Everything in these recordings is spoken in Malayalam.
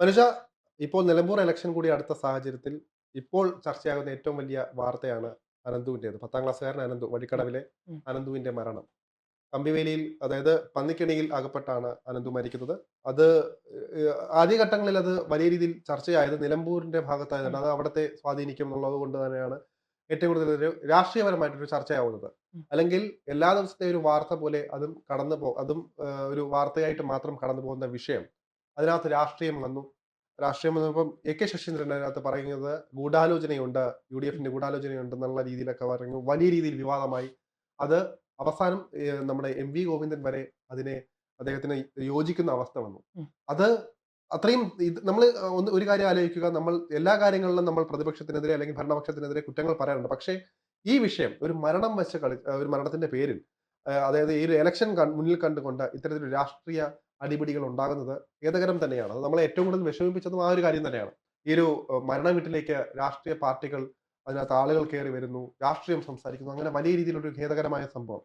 മനുജ ഇപ്പോൾ നിലമ്പൂർ ഇലക്ഷൻ കൂടി അടുത്ത സാഹചര്യത്തിൽ ഇപ്പോൾ ചർച്ചയാകുന്ന ഏറ്റവും വലിയ വാർത്തയാണ് അനന്തുവിന്റെത്. പത്താം ക്ലാസ്സുകാരൻ അനന്തു വഴിക്കടവിലെ അനന്തുവിന്റെ അനന്തുവിന്റെ മരണം. കമ്പിവേലിയിൽ അതായത് പന്നിക്കിണിയിൽ അകപ്പെട്ടാണ് അനന്തു മരിക്കുന്നത്. അത് ആദ്യഘട്ടങ്ങളിൽ അത് വലിയ രീതിയിൽ ചർച്ചയായത് നിലമ്പൂരിന്റെ ഭാഗത്തായതുകൊണ്ട് അത് അവിടത്തെ സ്വാധീനിക്കും എന്നുള്ളത് കൊണ്ട് തന്നെയാണ് ഏറ്റവും കൂടുതൽ ഒരു രാഷ്ട്രീയപരമായിട്ടൊരു ചർച്ചയാവുന്നത്. അല്ലെങ്കിൽ എല്ലാ ദിവസത്തെ ഒരു വാർത്ത പോലെ അതും കടന്നു പോ അതും ഒരു വാർത്തയായിട്ട് മാത്രം കടന്നു പോകുന്ന വിഷയം. അതിനകത്ത് രാഷ്ട്രീയം വന്നു. രാഷ്ട്രീയം വന്നപ്പം എ കെ ശശീന്ദ്രൻ അതിനകത്ത് പറയുന്നത് ഗൂഢാലോചനയുണ്ട് യു ഡി എഫിന്റെ ഗൂഢാലോചനയുണ്ട് എന്നുള്ള രീതിയിലൊക്കെ പറഞ്ഞു. വലിയ രീതിയിൽ വിവാദമായി. അത് അവസാനം നമ്മുടെ എം വി ഗോവിന്ദൻ വരെ അതിനെ അദ്ദേഹത്തിന് യോജിക്കുന്ന അവസ്ഥ വന്നു. അത് അത്രയും ഇത് നമ്മൾ ഒന്ന് ഒരു കാര്യം ആലോചിക്കുക. നമ്മൾ എല്ലാ കാര്യങ്ങളിലും നമ്മൾ പ്രതിപക്ഷത്തിനെതിരെ അല്ലെങ്കിൽ ഭരണപക്ഷത്തിനെതിരെ കുറ്റങ്ങൾ പറയാറുണ്ട്. പക്ഷേ ഈ വിഷയം ഒരു മരണം വെച്ച കളി ഒരു മരണത്തിന്റെ പേരിൽ അതായത് ഈ ഒരു എലക്ഷൻ മുന്നിൽ കണ്ടുകൊണ്ട് ഇത്തരത്തിലൊരു രാഷ്ട്രീയ അടിപിടികൾ ഉണ്ടാകുന്നത് ഖേദകരം തന്നെയാണ് നമ്മളെ ഏറ്റവും കൂടുതൽ വിഷമിപ്പിച്ചതും ആ ഒരു കാര്യം തന്നെയാണ്. ഈ ഒരു മരണ വീട്ടിലേക്ക് രാഷ്ട്രീയ പാർട്ടികൾ അതിനകത്ത് ആളുകൾ കയറി വരുന്നു രാഷ്ട്രീയം സംസാരിക്കുന്നു അങ്ങനെ വലിയ രീതിയിലൊരു ഖേദകരമായ സംഭവം.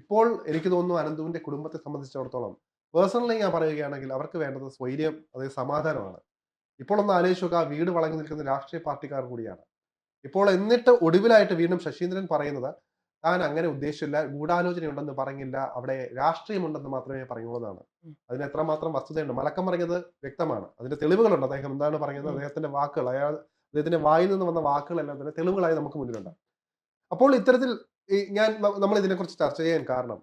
ഇപ്പോൾ എനിക്ക് തോന്നുന്നു അനന്തുവിന്റെ കുടുംബത്തെ സംബന്ധിച്ചിടത്തോളം പേഴ്സണലി ഞാൻ പറയുകയാണെങ്കിൽ അവർക്ക് വേണ്ടത് സ്വൈര്യം അതായത് സമാധാനമാണ്. ഇപ്പോൾ ഒന്ന് ആലോചിച്ചു ആ വീട് വളഞ്ഞു നിൽക്കുന്ന രാഷ്ട്രീയ പാർട്ടിക്കാർ കൂടിയാണ്. ഇപ്പോൾ എന്നിട്ട് ഒടുവിലായിട്ട് വീണ്ടും ശശീന്ദ്രൻ പറയുന്നത് താൻ അങ്ങനെ ഉദ്ദേശിച്ചില്ല ഗൂഢാലോചനയുണ്ടെന്ന് പറഞ്ഞില്ല അവിടെ രാഷ്ട്രീയമുണ്ടെന്ന് മാത്രമേ പറയുള്ളതാണ്. അതിന് എത്രമാത്രം വസ്തുതയുണ്ട്? മലക്കം പറഞ്ഞത് വ്യക്തമാണ്. അതിന്റെ തെളിവുകളുണ്ട്. അദ്ദേഹം എന്താണ് പറയുന്നത്? അദ്ദേഹത്തിന്റെ വാക്കുകൾ അയാൾ അദ്ദേഹത്തിന്റെ വായിൽ നിന്ന് വന്ന വാക്കുകളെല്ലാം തന്നെ തെളിവുകളായി നമുക്ക് മുന്നിലുണ്ട്. അപ്പോൾ ഇത്തരത്തിൽ ഞാൻ നമ്മൾ നമ്മൾ ഇതിനെക്കുറിച്ച് ചർച്ച ചെയ്യാൻ കാരണം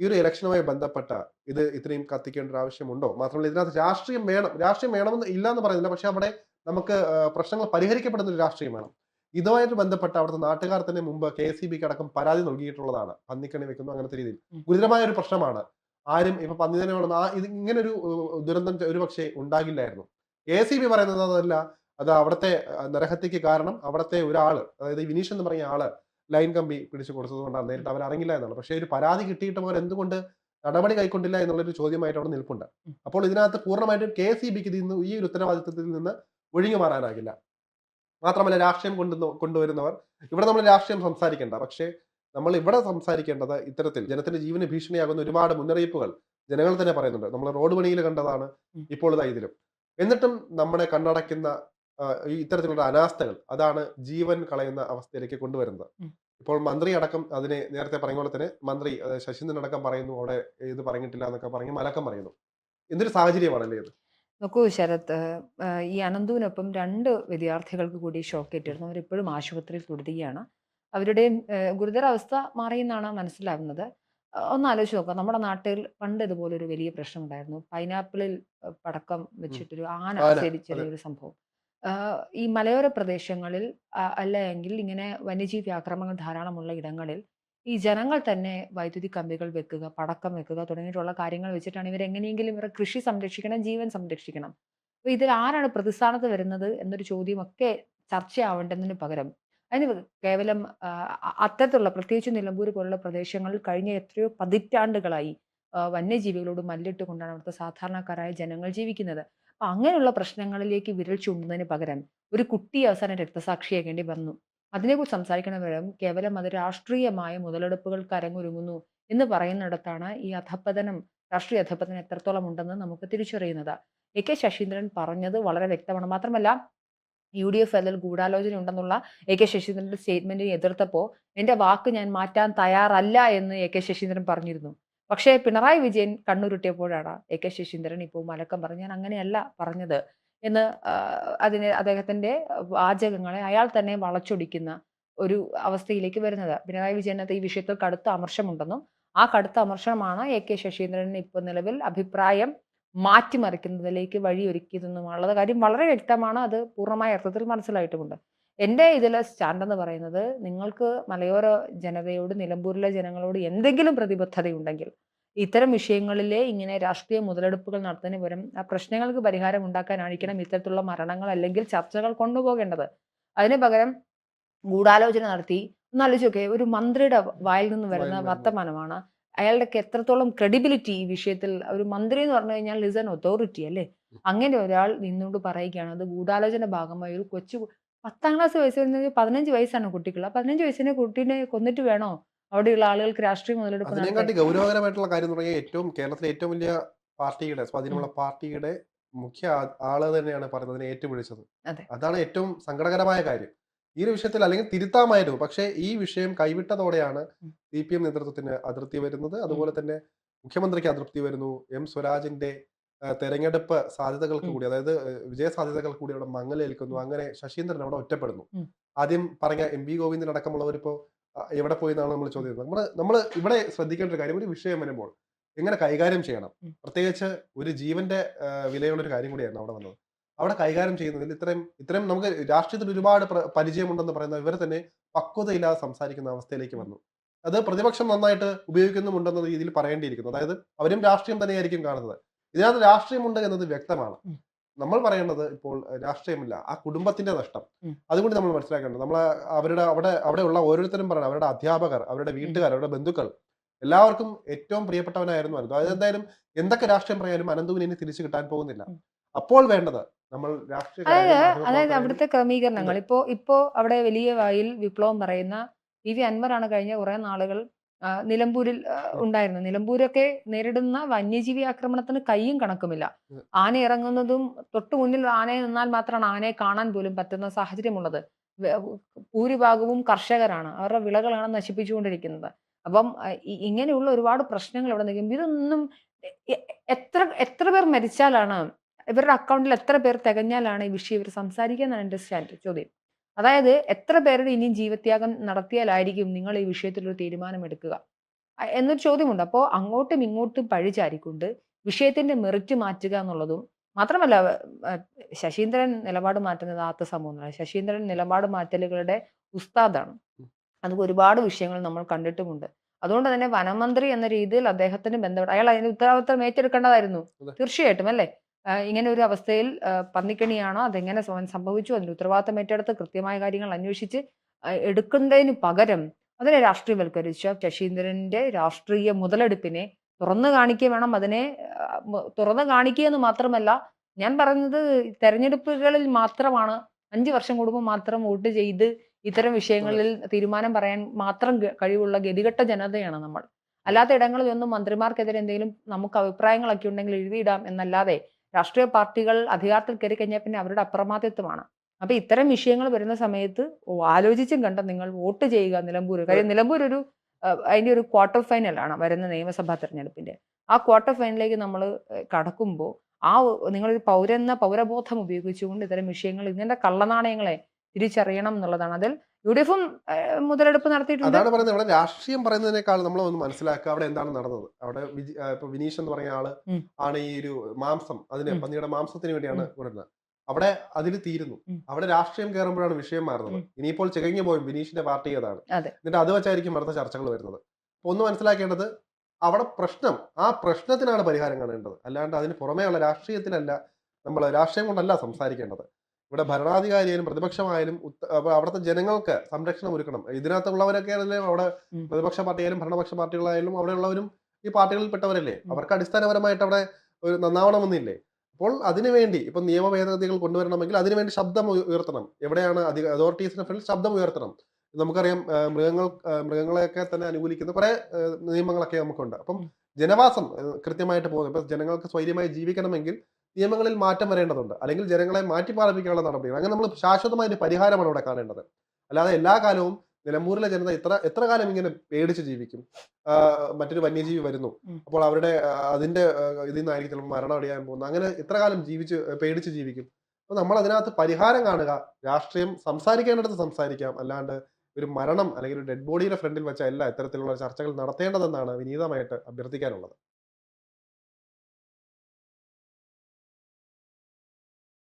ഈ ഒരു ഇലക്ഷനുമായി ബന്ധപ്പെട്ട ഇത് ഇത്രയും കത്തിക്കേണ്ട ഒരു ആവശ്യമുണ്ടോ? മാത്രമല്ല ഇതിനകത്ത് രാഷ്ട്രീയം വേണം. രാഷ്ട്രീയം വേണമെന്ന് ഇല്ല എന്ന് പറയുന്നില്ല. പക്ഷെ അവിടെ നമുക്ക് പ്രശ്നങ്ങൾ പരിഹരിക്കപ്പെടുന്ന ഒരു രാഷ്ട്രീയം വേണം. ഇതുമായിട്ട് ബന്ധപ്പെട്ട അവിടുത്തെ നാട്ടുകാർ തന്നെ മുമ്പ് കെ എസ് ബിക്ക് അടക്കം പരാതി നൽകിയിട്ടുള്ളതാണ്. പന്നിക്കണി വെക്കുന്നു അങ്ങനത്തെ രീതിയിൽ. ഗുരുതരമായ ഒരു പ്രശ്നമാണ്. ആരും ഇപ്പൊ പന്നി തന്നെ വേണം ആ ഇത് ഇങ്ങനെ ഒരു ദുരന്തം ഒരു പക്ഷേ ഉണ്ടാകില്ലായിരുന്നു. കെ എസ് ബി പറയുന്നത് അതല്ല അത് അവിടുത്തെ നരഹത്യക്ക് കാരണം അവിടുത്തെ ഒരാൾ അതായത് വിനീഷ് എന്ന് പറഞ്ഞ ആൾ ലൈൻ കമ്പി പിടിച്ചു കൊടുത്തത് കൊണ്ടാണ്. നേരിട്ട് അവർ അറിഞ്ഞില്ല എന്നാണ്. പക്ഷേ ഒരു പരാതി കിട്ടിയിട്ട് അവർ എന്തുകൊണ്ട് നടപടി കൈക്കൊണ്ടില്ല എന്നുള്ളൊരു ചോദ്യമായിട്ട് അവിടെ നിൽപ്പുണ്ട്. അപ്പോൾ ഇതിനകത്ത് പൂർണമായിട്ടും കെ ഇ ബിക്ക് ഇതിൽ നിന്ന് ഈ ഒരു ഉത്തരവാദിത്തത്തിൽ നിന്ന് ഒഴിഞ്ഞു മാറാനാകില്ല. മാത്രമല്ല രാഷ്ട്രീയം കൊണ്ടു കൊണ്ടുവരുന്നവർ. ഇവിടെ നമ്മൾ രാഷ്ട്രീയം സംസാരിക്കേണ്ട. പക്ഷേ നമ്മൾ ഇവിടെ സംസാരിക്കേണ്ടത് ഇത്തരത്തിൽ ജനത്തിന്റെ ജീവന് ഭീഷണിയാകുന്ന ഒരുപാട് മുന്നറിയിപ്പുകൾ ജനങ്ങൾ തന്നെ പറയുന്നുണ്ട്. നമ്മൾ റോഡ് പണിയിൽ കണ്ടതാണ് ഇപ്പോൾ ഇതാ ഇതിലും. എന്നിട്ടും നമ്മളെ കണ്ണടയ്ക്കുന്ന ഇത്തരത്തിലുള്ള അനാസ്ഥകൾ അതാണ് ജീവൻ കളയുന്ന അവസ്ഥയിലേക്ക് കൊണ്ടുവരുന്നത്. ഇപ്പോൾ മന്ത്രി അടക്കം അതിനെ നേരത്തെ പറഞ്ഞ പോലെ തന്നെ മന്ത്രി ശശീന്ദ്രൻ അടക്കം പറയുന്നു അവിടെ ഇത് പറഞ്ഞിട്ടില്ല എന്നൊക്കെ പറഞ്ഞ് മലക്കം പറയുന്നു. എന്തൊരു സാഹചര്യമാണല്ലേ ഇത്? നോക്കൂ ശരത് ഈ അനന്തുവിനൊപ്പം രണ്ട് വിദ്യാർത്ഥികൾക്ക് കൂടി ഷോക്കേറ്റിരുന്നു അവരിപ്പോഴും ആശുപത്രിയിൽ തുടരുകയാണ്. അവരുടെയും ഗുരുതരാവസ്ഥ മാറിയെന്നാണ് മനസ്സിലാവുന്നത്. ഒന്ന് ആലോചിച്ച് നോക്കാം. നമ്മുടെ നാട്ടിൽ പണ്ട് ഇതുപോലെ ഒരു വലിയ പ്രശ്നം ഉണ്ടായിരുന്നു പൈനാപ്പിളിൽ പടക്കം വെച്ചിട്ടൊരു ആന ചെറിയൊരു സംഭവം. ഈ മലയോര പ്രദേശങ്ങളിൽ അല്ല എങ്കിൽ ഇങ്ങനെ വന്യജീവി ആക്രമണങ്ങൾ ധാരാളമുള്ള ഇടങ്ങളിൽ ഈ ജനങ്ങൾ തന്നെ വൈദ്യുതി കമ്പികൾ വെക്കുക പടക്കം വെക്കുക തുടങ്ങിയിട്ടുള്ള കാര്യങ്ങൾ വെച്ചിട്ടാണ് ഇവർ എങ്ങനെയെങ്കിലും ഇവരുടെ കൃഷി സംരക്ഷിക്കണം ജീവൻ സംരക്ഷിക്കണം. അപ്പൊ ഇതിൽ ആരാണ് പ്രതിസ്ഥാനത്ത് വരുന്നത് എന്നൊരു ചോദ്യമൊക്കെ ചർച്ചയാവേണ്ടതിന് പകരം. അതിന് കേവലം അത്തരത്തിലുള്ള പ്രത്യേകിച്ച് നിലമ്പൂർ പോലുള്ള പ്രദേശങ്ങളിൽ കഴിഞ്ഞ എത്രയോ പതിറ്റാണ്ടുകളായി വന്യജീവികളോട് മല്ലിട്ട് കൊണ്ടാണ് അവിടുത്തെ സാധാരണക്കാരായ ജനങ്ങൾ ജീവിക്കുന്നത്. അപ്പൊ അങ്ങനെയുള്ള പ്രശ്നങ്ങളിലേക്ക് വിരൽ ചൂണ്ടുന്നതിന് പകരം ഒരു കുട്ടി അവസാനം രക്തസാക്ഷിയാകേണ്ടി വന്നു. അതിനെക്കുറിച്ച് സംസാരിക്കണം കേവലം അത് രാഷ്ട്രീയമായ മുതലെടുപ്പുകൾ കരങ്ങൊരുങ്ങുന്നു എന്ന് പറയുന്നിടത്താണ് ഈ അധപ്പതനം രാഷ്ട്രീയ അധപ്പതനം എത്രത്തോളം ഉണ്ടെന്ന് നമുക്ക് തിരിച്ചറിയുന്നത്. എ. കെ. ശശീന്ദ്രൻ പറഞ്ഞത് വളരെ വ്യക്തമാണ്. മാത്രമല്ല യു ഡി എഫ് അതിൽ ഗൂഢാലോചന ഉണ്ടെന്നുള്ള എ. കെ. ശശീന്ദ്രന്റെ സ്റ്റേറ്റ്മെന്റിനെ എതിർത്തപ്പോൾ എന്റെ വാക്ക് ഞാൻ മാറ്റാൻ തയ്യാറല്ല എന്ന് എ. കെ. ശശീന്ദ്രൻ പറഞ്ഞിരുന്നു. പക്ഷേ പിണറായി വിജയൻ കണ്ണുരുട്ടിയപ്പോഴാണ് എ. കെ. ശശീന്ദ്രൻ ഇപ്പോൾ മലക്കം പറഞ്ഞു ഞാൻ അങ്ങനെയല്ല പറഞ്ഞത്. എന്ന് അതിനെ അദ്ദേഹത്തിന്റെ വാചകങ്ങളെ അയാൾ തന്നെ വളച്ചൊടിക്കുന്ന ഒരു അവസ്ഥയിലേക്ക് വരുന്നത്. പിണറായി വിജയനകത്ത് ഈ വിഷയത്തിൽ കടുത്ത അമർഷമുണ്ടെന്നും ആ കടുത്ത അമർഷമാണ് എ കെ ശശീന്ദ്രൻ ഇപ്പോൾ നിലവിൽ അഭിപ്രായം മാറ്റിമറിക്കുന്നതിലേക്ക് വഴിയൊരുക്കിയതെന്നുമുള്ളത്. കാര്യം വളരെ വ്യക്തമാണ് അത് പൂർണമായ അർത്ഥത്തിൽ മനസ്സിലായിട്ടുമുണ്ട്. എന്റെ ഇതിലെ സ്റ്റാൻഡ് എന്ന് പറയുന്നത് നിങ്ങൾക്ക് മലയോര ജനതയോട് നിലമ്പൂരിലെ ജനങ്ങളോട് എന്തെങ്കിലും പ്രതിബദ്ധതയുണ്ടെങ്കിൽ ഇത്തരം വിഷയങ്ങളിലെ ഇങ്ങനെ രാഷ്ട്രീയ മുതലെടുപ്പുകൾ നടത്തുന്നതിന് പകരം ആ പ്രശ്നങ്ങൾക്ക് പരിഹാരം ഉണ്ടാക്കാനായിരിക്കണം ഇത്തരത്തിലുള്ള മരണങ്ങൾ അല്ലെങ്കിൽ ചർച്ചകൾ കൊണ്ടുപോകേണ്ടത്. അതിന് പകരം ഗൂഢാലോചന നടത്തി ഒന്ന് ഒരു മന്ത്രിയുടെ വായിൽ നിന്ന് വരുന്ന വർത്തമാനമാണ്. അയാളുടെ എത്രത്തോളം ക്രെഡിബിലിറ്റി ഈ വിഷയത്തിൽ ഒരു മന്ത്രി എന്ന് പറഞ്ഞു കഴിഞ്ഞാൽ ഇസ് എൻ അതോറിറ്റി അല്ലേ? അങ്ങനെ ഒരാൾ നിന്നുകൊണ്ട് പറയുകയാണ് അത് ഗൂഢാലോചന ഭാഗമായി ഒരു കൊച്ചു പത്താം ക്ലാസ് വയസ്സ് വരുന്നത് പതിനഞ്ച് വയസ്സാണ് കുട്ടികൾ ആ പതിനഞ്ച് വയസ്സിനെ കുട്ടീനെ കൊന്നിട്ട് വേണോ? അവിടെയുള്ള ആളുകൾക്ക് രാഷ്ട്രീയം മുതലെടുക്കുന്നത് അതിനെക്കാട്ടി ഗൗരവകരമായിട്ടുള്ള കാര്യം തുടങ്ങിയ പറഞ്ഞാൽ ഏറ്റവും കേരളത്തിലെ ഏറ്റവും വലിയ പാർട്ടിയുടെ സ്വാധീനമുള്ള പാർട്ടിയുടെ മുഖ്യ ആ- ആൾ തന്നെയാണ് പറയുന്നത് ഏറ്റുപിടിച്ചത്. അതെ. അതാണ് ഏറ്റവും സങ്കടകരമായ കാര്യം. ഈ ഒരു വിഷയത്തിൽ അല്ലെങ്കിൽ തിരുത്താമായിരുന്നു. പക്ഷേ ഈ വിഷയം കൈവിട്ടതോടെയാണ് ഉം. സി പി എം നേതൃത്വത്തിന് അതിർത്തി വരുന്നത്. അതുപോലെ തന്നെ മുഖ്യമന്ത്രിക്ക് അതൃപ്തി വരുന്നു. എം സ്വരാജിന്റെ ആ, തെരഞ്ഞെടുപ്പ് സാധ്യതകൾക്ക് ഉം. കൂടി അതായത് വിജയ സാധ്യതകൾ കൂടി അവിടെ മങ്ങലേൽക്കുന്നു. അങ്ങനെ ശശീന്ദ്രൻ അവിടെ ഒറ്റപ്പെടുന്നു. ഉം. ആദ്യം പറഞ്ഞ എം വി ഗോവിന്ദൻ അടക്കമുള്ളവരിപ്പോ എവിടെ പോയി എന്നാണ് നമ്മൾ ചോദ്യം നമ്മൾ നമ്മൾ ഇവിടെ ശ്രദ്ധിക്കേണ്ട ഒരു കാര്യം ഒരു വിഷയം വരുമ്പോൾ എങ്ങനെ കൈകാര്യം ചെയ്യണം. പ്രത്യേകിച്ച് ഒരു ജീവന്റെ വിലയുള്ള ഒരു കാര്യം കൂടിയാണ് അവിടെ വന്നത്. അവിടെ കൈകാര്യം ചെയ്യുന്നതിൽ ഇത്രയും ഇത്രയും നമുക്ക് രാഷ്ട്രീയത്തിൽ ഒരുപാട് പ്ര- പരിചയമുണ്ടെന്ന് പറയുന്ന ഇവരെ തന്നെ പക്വതയില്ലാതെ സംസാരിക്കുന്ന അവസ്ഥയിലേക്ക് വന്നു. അത് പ്രതിപക്ഷം നന്നായിട്ട് ഉപയോഗിക്കുന്നുമുണ്ടെന്ന രീതിയിൽ പറയേണ്ടിയിരിക്കുന്നു. അതായത് അവരും രാഷ്ട്രീയം തന്നെയായിരിക്കും കാണുന്നത്. ഇതിനകത്ത് രാഷ്ട്രീയമുണ്ട് എന്നത് വ്യക്തമാണ്. നമ്മൾ പറയുന്നത് ഇപ്പോൾ രാഷ്ട്രീയമില്ല. ആ കുടുംബത്തിന്റെ നഷ്ടം. അതുകൊണ്ട് നമ്മൾ മനസ്സിലാക്കേണ്ടത്. നമ്മൾ അവരുടെ അവിടെ അവിടെയുള്ള ഓരോരുത്തരും പറയണം. അവരുടെ അധ്യാപകർ അവരുടെ വീട്ടുകാർ അവരുടെ ബന്ധുക്കൾ. എല്ലാവർക്കും ഏറ്റവും പ്രിയപ്പെട്ടവനായിരുന്നു അനന്തു. അതായത് എന്തായാലും എന്തൊക്കെ രാഷ്ട്രീയം പറയാനും അനന്തുവിന് ഇനി തിരിച്ചു കിട്ടാൻ പോകുന്നില്ല. അപ്പോൾ വേണ്ടത് നമ്മൾ രാഷ്ട്രീയ അതായത് അവിടുത്തെ ക്രമീകരണങ്ങൾ. ഇപ്പോ ഇപ്പോ അവിടെ വലിയ വായിൽ വിപ്ലവം പറയുന്ന വി വി അൻവറാണ് കഴിഞ്ഞ കുറെ നാളുകൾ നിലമ്പൂരിൽ ഉണ്ടായിരുന്നു. നിലമ്പൂരൊക്കെ നേരിടുന്ന വന്യജീവി ആക്രമണത്തിന് കൈയും കണക്കുമില്ല. ആന ഇറങ്ങുന്നതും തൊട്ടു മുന്നിൽ ആനയെ നിന്നാൽ മാത്രമാണ് ആനയെ കാണാൻ പോലും പറ്റുന്ന സാഹചര്യമുള്ളത്. ഭൂരിഭാഗവും കർഷകരാണ്. അവരുടെ വിളകളാണ് നശിപ്പിച്ചുകൊണ്ടിരിക്കുന്നത്. അപ്പം ഇങ്ങനെയുള്ള ഒരുപാട് പ്രശ്നങ്ങൾ ഇവിടെ നിൽക്കും. ഇതൊന്നും എത്ര എത്ര പേർ മരിച്ചാലാണ് ഇവരുടെ അക്കൗണ്ടിൽ എത്ര പേർ തികഞ്ഞാലാണ് ഈ വിഷയം ഇവർ സംസാരിക്കുന്നതാണ് എന്റെ സ്റ്റാൻഡ് ചോദ്യം. അതായത് എത്ര പേരുടെ ഇനിയും ജീവത്യാഗം നടത്തിയാലായിരിക്കും നിങ്ങൾ ഈ വിഷയത്തിൽ ഒരു തീരുമാനം എടുക്കുക എന്നൊരു ചോദ്യമുണ്ട്. അപ്പോൾ അങ്ങോട്ടും ഇങ്ങോട്ടും പഴിചാരിക്കൊണ്ട് വിഷയത്തിന്റെ മെറിറ്റ് മാറ്റുക എന്നുള്ളതും മാത്രമല്ല ശശീന്ദ്രൻ നിലപാട് മാറ്റുന്നത് ആത്ത സമൂഹങ്ങളാണ് ശശീന്ദ്രൻ നിലപാട് മാറ്റലുകളുടെ ഉസ്താദാണ്. അതൊക്കെ അത് ഒരുപാട് വിഷയങ്ങൾ നമ്മൾ കണ്ടിട്ടുമുണ്ട്. അതുകൊണ്ട് തന്നെ വനമന്ത്രി എന്ന രീതിയിൽ അദ്ദേഹത്തിന് ബന്ധപ്പെട്ട അയാൾ അതിന്റെ ഉത്തരവാദിത്തം ഏറ്റെടുക്കേണ്ടതായിരുന്നു. തീർച്ചയായിട്ടും അല്ലേ? ഇങ്ങനെ ഒരു അവസ്ഥയിൽ പന്നിക്കണിയാണോ അതെങ്ങനെ സംഭവിച്ചു അതിന്റെ ഉത്തരവാദിത്തം ഏറ്റെടുത്ത് കൃത്യമായ കാര്യങ്ങൾ അന്വേഷിച്ച് എടുക്കുന്നതിന് പകരം അതിനെ രാഷ്ട്രീയവൽക്കരിച്ച ശശീന്ദ്രന്റെ രാഷ്ട്രീയ മുതലെടുപ്പിനെ തുറന്നു കാണിക്കുക വേണം. അതിനെ തുറന്നു കാണിക്കുക എന്ന് മാത്രമല്ല ഞാൻ പറയുന്നത് തെരഞ്ഞെടുപ്പുകളിൽ മാത്രമാണ്. അഞ്ചു വർഷം കൂടുമ്പോൾ മാത്രം വോട്ട് ചെയ്ത് ഇത്തരം വിഷയങ്ങളിൽ തീരുമാനം പറയാൻ മാത്രം കഴിവുള്ള ഗതികെട്ട ജനതയാണ് നമ്മൾ. അല്ലാത്ത ഇടങ്ങളിൽ ഒന്നും മന്ത്രിമാർക്കെതിരെ എന്തെങ്കിലും നമുക്ക് അഭിപ്രായങ്ങളൊക്കെ ഉണ്ടെങ്കിൽ എഴുതിയിടാം എന്നല്ലാതെ രാഷ്ട്രീയ പാർട്ടികൾ അധികാരത്തിൽ കയറി കഴിഞ്ഞാൽ പിന്നെ അവരുടെ അപ്രമാദിത്വമാണ്. അപ്പൊ ഇത്തരം വിഷയങ്ങൾ വരുന്ന സമയത്ത് ആലോചിച്ചും കണ്ട നിങ്ങൾ വോട്ട് ചെയ്യുക നിലമ്പൂർ കാര്യം നിലമ്പൂർ ഒരു അതിന്റെ ഒരു ക്വാർട്ടർ ഫൈനൽ ആണ് വരുന്ന നിയമസഭാ തെരഞ്ഞെടുപ്പിന്റെ. ആ ക്വാർട്ടർ ഫൈനലിലേക്ക് നമ്മൾ കടക്കുമ്പോൾ ആ നിങ്ങളൊരു പൗരെന്ന പൗരബോധം ഉപയോഗിച്ചുകൊണ്ട് ഇത്തരം വിഷയങ്ങൾ ഇങ്ങനത്തെ കള്ളനാണയങ്ങളെ തിരിച്ചറിയണം എന്നുള്ളതാണ്. അതിൽ യു ഡി എഫും മുതലെടുപ്പ് നടത്തിയിട്ടുണ്ട്. അതാണ് പറയുന്നത്. ഇവിടെ രാഷ്ട്രീയം പറയുന്നതിനേക്കാൾ നമ്മൾ ഒന്ന് മനസ്സിലാക്കുക അവിടെ എന്താണ് നടന്നത്. അവിടെ ഇപ്പൊ വിനീഷ് എന്ന് പറഞ്ഞ ആൾ ആണ് ഈ ഒരു മാംസം അതിന് പന്നിയുടെ മാംസത്തിന് വേണ്ടിയാണ് വിടുന്നത്. കൊടുക്കുന്നത് അവിടെ അതിൽ തീരുന്നു. അവിടെ രാഷ്ട്രീയം കയറുമ്പോഴാണ് വിഷയം മാറുന്നത്. ഇനിയിപ്പോൾ ചികഞ്ഞു പോയി വിനീഷിന്റെ പാർട്ടി ഏതാണ്. എന്നിട്ട് അത് വെച്ചായിരിക്കും അടുത്ത ചർച്ചകൾ വരുന്നത്. അപ്പൊ ഒന്ന് മനസ്സിലാക്കേണ്ടത് അവിടെ പ്രശ്നം ആ പ്രശ്നത്തിനാണ് പരിഹാരം കാണേണ്ടത്. അല്ലാണ്ട് അതിന് പുറമേയുള്ള രാഷ്ട്രീയത്തിലല്ല നമ്മൾ രാഷ്ട്രീയം കൊണ്ടല്ല സംസാരിക്കേണ്ടത്. ഇവിടെ ഭരണാധികാരിയായാലും പ്രതിപക്ഷമായാലും അവിടുത്തെ ജനങ്ങൾക്ക് സംരക്ഷണം ഒരുക്കണം. ഇതിനകത്തുള്ളവരൊക്കെ ആണെങ്കിലും അവിടെ പ്രതിപക്ഷ പാർട്ടിയായാലും ഭരണപക്ഷ പാർട്ടികളായാലും അവിടെയുള്ളവരും ഈ പാർട്ടികളിൽ പെട്ടവരല്ലേ? അവർക്ക് അടിസ്ഥാനപരമായിട്ട് അവിടെ ഒരു നന്നാവണമെന്നില്ലേ അപ്പോൾ അതിനുവേണ്ടി ഇപ്പൊ നിയമ ഭേദഗതികൾ കൊണ്ടുവരണമെങ്കിൽ അതിനുവേണ്ടി ശബ്ദം ഉയർത്തണം. എവിടെയാണ് അധിക അതോറിറ്റീസിന് ഫ്രണ്ടിൽ ശബ്ദം ഉയർത്തണം. നമുക്കറിയാം മൃഗങ്ങൾ മൃഗങ്ങളെയൊക്കെ തന്നെ അനുകൂലിക്കുന്ന കുറെ നിയമങ്ങളൊക്കെ നമുക്കുണ്ട്. അപ്പം ജനവാസം കൃത്യമായിട്ട് പോകുന്നു ഇപ്പൊ ജനങ്ങൾക്ക് സ്വൈര്യമായി ജീവിക്കണമെങ്കിൽ നിയമങ്ങളിൽ മാറ്റം വരേണ്ടതുണ്ട്. അല്ലെങ്കിൽ ജനങ്ങളെ മാറ്റിപ്പാർപ്പിക്കാനുള്ള നടപടികൾ അങ്ങനെ നമ്മൾ ശാശ്വതമായ ഒരു പരിഹാരമാണ് ഇവിടെ കാണേണ്ടത്. അല്ലാതെ എല്ലാ കാലവും നിലമ്പൂരിലെ ജനത എത്ര എത്ര കാലം ഇങ്ങനെ പേടിച്ച് ജീവിക്കും? മറ്റൊരു വന്യജീവി വരുന്നു. അപ്പോൾ അവരുടെ അതിന്റെ ഇതിൽ നിന്നായിരിക്കും ചിലപ്പോൾ മരണം അടിയാൻ പോകുന്നത്. അങ്ങനെ ഇത്ര കാലം ജീവിച്ച് പേടിച്ച് ജീവിക്കും? അപ്പൊ നമ്മൾ അതിനകത്ത് പരിഹാരം കാണുക. രാഷ്ട്രീയം സംസാരിക്കേണ്ടടുത്ത് സംസാരിക്കാം. അല്ലാണ്ട് ഒരു മരണം അല്ലെങ്കിൽ ഒരു ഡെഡ് ബോഡിയുടെ ഫ്രണ്ടിൽ വെച്ച എല്ലാ ഇത്തരത്തിലുള്ള ചർച്ചകൾ നടത്തേണ്ടതെന്നാണ് വിനീതമായിട്ട് അഭ്യർത്ഥിക്കാനുള്ളത്.